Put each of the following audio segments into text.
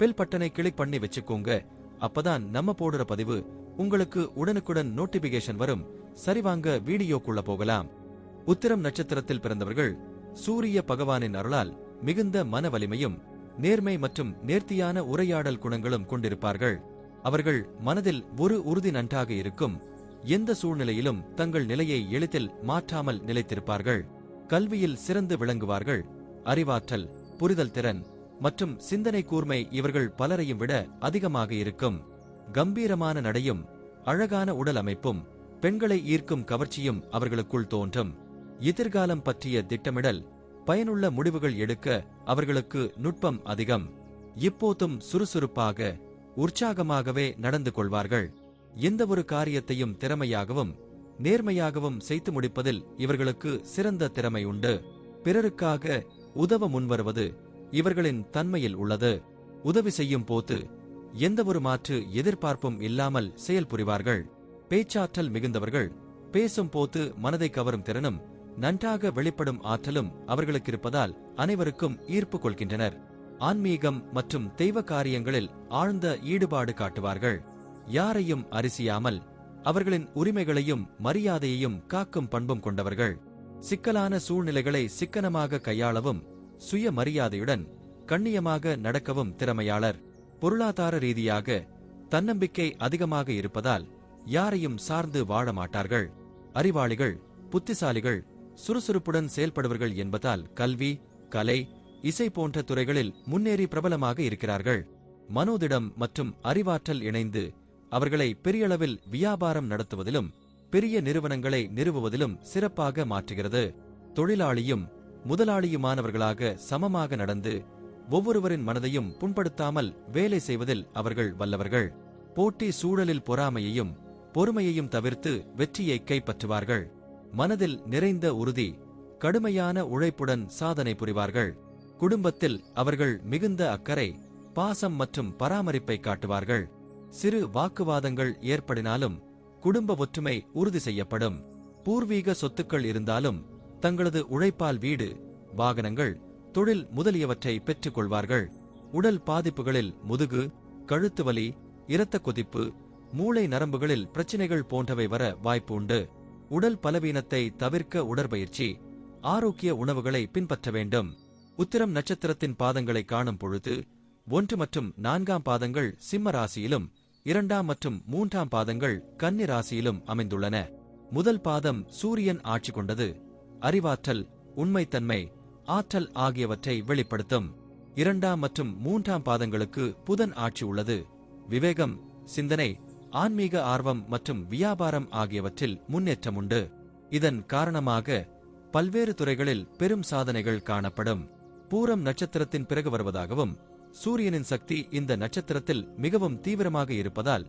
Bell பட்டனை click பண்ணி வச்சுக்கோங்க. அப்பதான் நம்ம போடுற பதிவு உங்களுக்கு உடனுக்குடன் நோட்டிபிகேஷன் வரும். சரிவாங்க வீடியோக்குள்ள போகலாம். உத்திரம் நட்சத்திரத்தில் பிறந்தவர்கள் சூரிய பகவானின் அருளால் மிகுந்த மன வலிமையும் நேர்மை மற்றும் நேர்த்தியான உரையாடல் குணங்களும் கொண்டிருப்பார்கள். அவர்கள் மனதில் ஒரு உறுதி நன்றாக இருக்கும். எந்த சூழ்நிலையிலும் தங்கள் நிலையை எளிதில் மாற்றாமல் நிலைத்திருப்பார்கள். கல்வியில் சிறந்து விளங்குவார்கள். அறிவாற்றல் புரிதல் திறன் மற்றும் சிந்தனை கூர்மை இவர்கள் பலரையும் விட அதிகமாக இருக்கும். கம்பீரமான நடையும் அழகான உடல் அமைப்பும் பெண்களை ஈர்க்கும் கவர்ச்சியும் அவர்களுக்குள் தோன்றும். எதிர்காலம் பற்றிய திட்டமிடல் பயனுள்ள முடிவுகள் எடுக்க அவர்களுக்கு நுட்பம் அதிகம். இப்போதும் சுறுசுறுப்பாக உற்சாகமாகவே நடந்து கொள்வார்கள். எந்த ஒரு காரியத்தையும் திறமையாகவும் நேர்மையாகவும் செய்து முடிப்பதில் இவர்களுக்கு சிறந்த திறமை உண்டு. பிறருக்காக உதவ முன்வருவது இவர்களின் தன்மையில் உள்ளது. உதவி செய்யும் போது எந்த ஒரு மாற்று எதிர்பார்ப்பும் இல்லாமல் செயல்புரிவார்கள் பேச்சாற்றல் மிகுந்தவர்கள் பேசும் போது மனதை கவரும் திறனும் நன்றாக வெளிப்படும் ஆற்றலும் அவர்களுக்கு இருப்பதால் அனைவருக்கும் ஈர்ப்பு கொள்கின்றனர். ஆன்மீகம் மற்றும் தெய்வ காரியங்களில் ஆழ்ந்த ஈடுபாடு காட்டுவார்கள். யாரையும் அரிசியாமல் அவர்களின் உரிமைகளையும் மரியாதையையும் காக்கும் பண்பும் கொண்டவர்கள். சிக்கலான சூழ்நிலைகளை சிக்கனமாக கையாளவும் சுய மரியாதையுடன் கண்ணியமாக நடக்கவும் திறமையாளர். பொருளாதார ரீதியாக தன்னம்பிக்கை அதிகமாக இருப்பதால் யாரையும் சார்ந்து வாழ மாட்டார்கள். அறிவாளிகள் புத்திசாலிகள் சுறுசுறுப்புடன் செயல்படுவர்கள் என்பதால் கல்வி கலை இசை போன்ற துறைகளில் முன்னேறி பிரபலமாக இருக்கிறார்கள். மனோதிடம் மற்றும் அறிவாற்றல் இணைந்து அவர்களை பெரியளவில் வியாபாரம் நடத்துவதிலும் பெரிய நிறுவனங்களை நிறுவுவதிலும் சிறப்பாக மாற்றுகிறது. தொழிலாளியும் முதலாளியுமானவர்களாக சமமாக நடந்து ஒவ்வொருவரின் மனதையும் புண்படுத்தாமல் வேலை செய்வதில் அவர்கள் வல்லவர்கள். போட்டி சூழலில் பொறாமையையும் பொறுமையையும் தவிர்த்து வெற்றியை கைப்பற்றுவார்கள் மனதில் நிறைந்த உறுதி கடுமையான உழைப்புடன் சாதனை புரிவார்கள். குடும்பத்தில் அவர்கள் மிகுந்த அக்கறை பாசம் மற்றும் பராமரிப்பை காட்டுவார்கள். சிறு வாக்குவாதங்கள் ஏற்படினாலும் குடும்ப ஒற்றுமை உறுதி செய்யப்படும். பூர்வீக சொத்துக்கள் இருந்தாலும் தங்களது உழைப்பால் வீடு வாகனங்கள் தொழில் முதலியவற்றை பெற்றுக் கொள்வார்கள் உடல் பாதிப்புகளில் முதுகு கழுத்து வலி இரத்த கொதிப்பு மூளை நரம்புகளில் பிரச்சினைகள் போன்றவை வர வாய்ப்பு உண்டு. உடல் பலவீனத்தை தவிர்க்க உடற்பயிற்சி ஆரோக்கிய உணவுகளை பின்பற்ற வேண்டும். உத்திரம் நட்சத்திரத்தின் பாதங்களை காணும் பொழுது ஒன்று மற்றும் நான்காம் பாதங்கள் சிம்ம ராசியிலும் இரண்டாம் மற்றும் மூன்றாம் பாதங்கள் கன்னி ராசியிலும் அமைந்துள்ளன. முதல் பாதம் சூரியன் ஆட்சி கொண்டது. அறிவாற்றல் உண்மைத்தன்மை ஆற்றல் ஆகியவற்றை வெளிப்படுத்தும். இரண்டாம் மற்றும் மூன்றாம் பாதங்களுக்கு புதன் ஆட்சி உள்ளது. விவேகம் சிந்தனை ஆன்மீக ஆர்வம் மற்றும் வியாபாரம் ஆகியவற்றில் முன்னேற்றம் உண்டு. இதன் காரணமாக பல்வேறு துறைகளில் பெரும் சாதனைகள் காணப்படும். பூரம் நட்சத்திரத்தின் பிறகு வருவதாகவும் சூரியனின் சக்தி இந்த நட்சத்திரத்தில் மிகவும் தீவிரமாக இருப்பதால்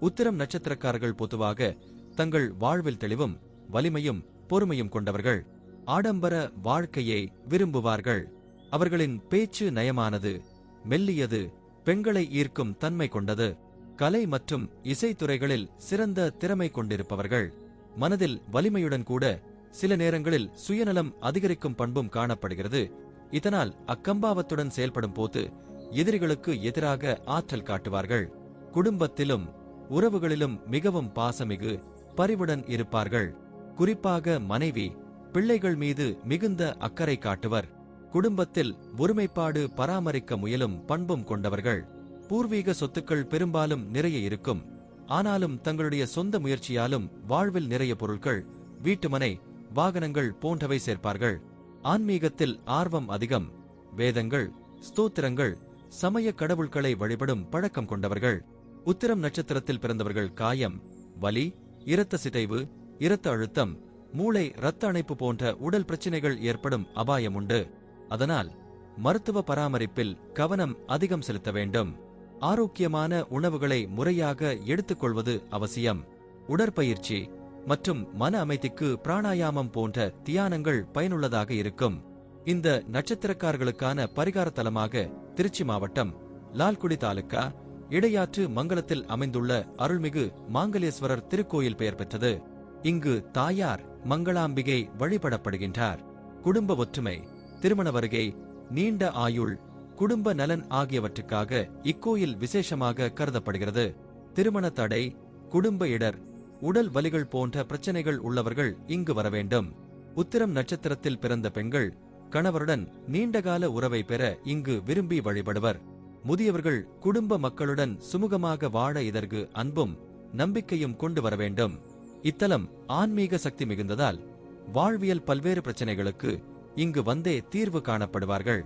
உத்திரம் நட்சத்திரக்காரர்கள் பொதுவாக தங்கள் வாழ்வில் தெளிவும் வலிமையும் பொறுமையும் கொண்டவர்கள். ஆடம்பர வாழ்க்கையை விரும்புவார்கள். அவர்களின் பேச்சு நயமானது மெல்லியது பெண்களை ஈர்க்கும் தன்மை கொண்டது. கலை மற்றும் இசைத்துறைகளில் சிறந்த திறமை கொண்டிருப்பவர்கள். மனதில் வலிமையுடன் கூட சில நேரங்களில் சுயநலம் அதிகரிக்கும் பண்பும் காணப்படுகிறது. இதனால் அக்கம்பாவத்துடன் செயல்படும் போது எதிரிகளுக்கு எதிராக ஆற்றல் காட்டுவார்கள். குடும்பத்திலும் உறவுகளிலும் மிகவும் பாசமிகு பரிவுடன் இருப்பார்கள். குறிப்பாக மனைவி பிள்ளைகள் மீது மிகுந்த அக்கறை காட்டுவர். குடும்பத்தில் ஒருமைப்பாடு பராமரிக்க முயலும் பண்பும் கொண்டவர்கள். பூர்வீக சொத்துக்கள் பெரும்பாலும் நிறைய இருக்கும். ஆனாலும் தங்களுடைய சொந்த முயற்சியாலும் வாழ்வில் நிறைய பொருட்கள் வீட்டுமனை வாகனங்கள் போன்றவை சேர்ப்பார்கள். ஆன்மீகத்தில் ஆர்வம் அதிகம். வேதங்கள் ஸ்தோத்திரங்கள் சமய கடவுள்களை வழிபடும் பழக்கம் கொண்டவர்கள். உத்திரம் நட்சத்திரத்தில் பிறந்தவர்கள் காயம் வலி இரத்த சிதைவு இரத்த அழுத்தம் மூளை இரத்த அணைப்பு போன்ற உடல் பிரச்சினைகள் ஏற்படும் அபாயம் உண்டு. அதனால் மருத்துவ பராமரிப்பில் கவனம் அதிகம் செலுத்த வேண்டும். ஆரோக்கியமான உணவுகளை முறையாக எடுத்துக்கொள்வது அவசியம். உடற்பயிற்சி மற்றும் மன அமைதிக்கு பிராணாயாமம் போன்ற தியானங்கள் பயனுள்ளதாக இருக்கும். இந்த நட்சத்திரக்காரர்களுக்கான பரிகார தலமாக திருச்சி மாவட்டம் லால்குடி தாலுக்கா இடையாற்று மங்கலத்தில் அமைந்துள்ள அருள்மிகு மாங்கலேஸ்வரர் திருக்கோயில் பெயர் பெற்றது. இங்கு தாயார் மங்களாம்பிகை வழிபடப்படுகின்றார். குடும்ப ஒற்றுமை திருமண வருகை நீண்ட ஆயுள் குடும்ப நலன் ஆகியவற்றுக்காக இக்கோயில் விசேஷமாக கருதப்படுகிறது. திருமண தடை குடும்ப இடர் உடல் வலிகள் போன்ற பிரச்சனைகள் உள்ளவர்கள் இங்கு வர வேண்டும். உத்திரம் நட்சத்திரத்தில் பிறந்த பெண்கள் கணவருடன் நீண்டகால உறவை பெற இங்கு விரும்பி வழிபடுவர். முதியவர்கள் குடும்ப மக்களுடன் சுமூகமாக வாழ இதற்கு அன்பும் நம்பிக்கையும் கொண்டு வர வேண்டும். இத்தலம் ஆன்மீக சக்தி மிகுந்ததால் வாழ்வியல் பல்வேறு பிரச்சனைகளுக்கு இங்கு வந்தே தீர்வு காணப்படுவார்கள்.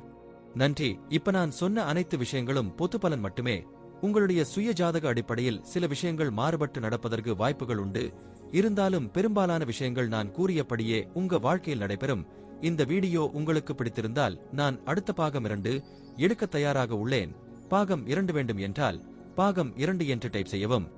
நன்றி. இப்ப நான் சொன்ன அனைத்து விஷயங்களும் பொது பலன் மட்டுமே. உங்களுடைய சுய ஜாதக அடிப்படையில் சில விஷயங்கள் மாறுபட்டு நடப்பதற்கு வாய்ப்புகள் உண்டு. இருந்தாலும் பெரும்பாலான விஷயங்கள் நான் கூறியபடியே உங்க வாழ்க்கையில் நடைபெறும். இந்த வீடியோ உங்களுக்கு பிடித்திருந்தால் நான் அடுத்த பாகம் இரண்டு எடுக்க தயாராக உள்ளேன். பாகம் இரண்டு வேண்டும் என்றால் பாகம் இரண்டு என்று டைப் செய்யவும்.